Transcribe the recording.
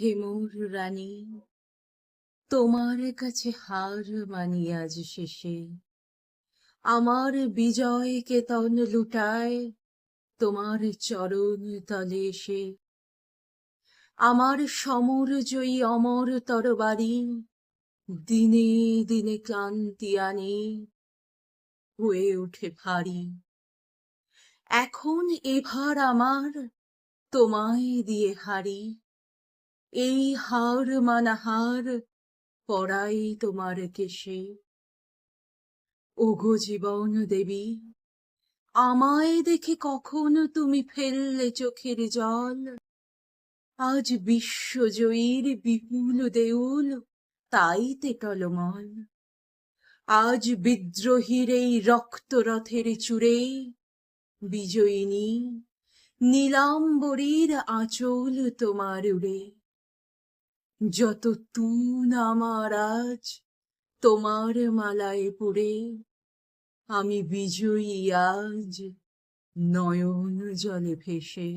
হে মোর রানী, তোমার কাছে হার মানি আজ শেষে। আমার বিজয় কেতন লুটায়, তোমার চরণ তলে এসে। আমার সমর জয়ী অমর তরবারি, দিনে দিনে ক্লান্তি আনে, হয়ে ওঠে ভারী। এখন এভার আমার, তোমায় দিয়ে হারি। এই হার মানাহার পড়াই তোমার কেশে। ওগো জীবন দেবী, আমায় দেখে কখনো তুমি ফেললে চোখের জল? আজ বিশ্বজয়ীর বিপুল দেউল, তাইতে টলমল। আজ বিদ্রোহীর এই রক্তরথের চূড়ে, বিজয়িনী নীলাম্বরীর আঁচল তোমার উড়ে। যত তুন আমার আজ তোমার মালায় পুরে আমি বিজয়ী আজ নয়ন জলে ভেসে।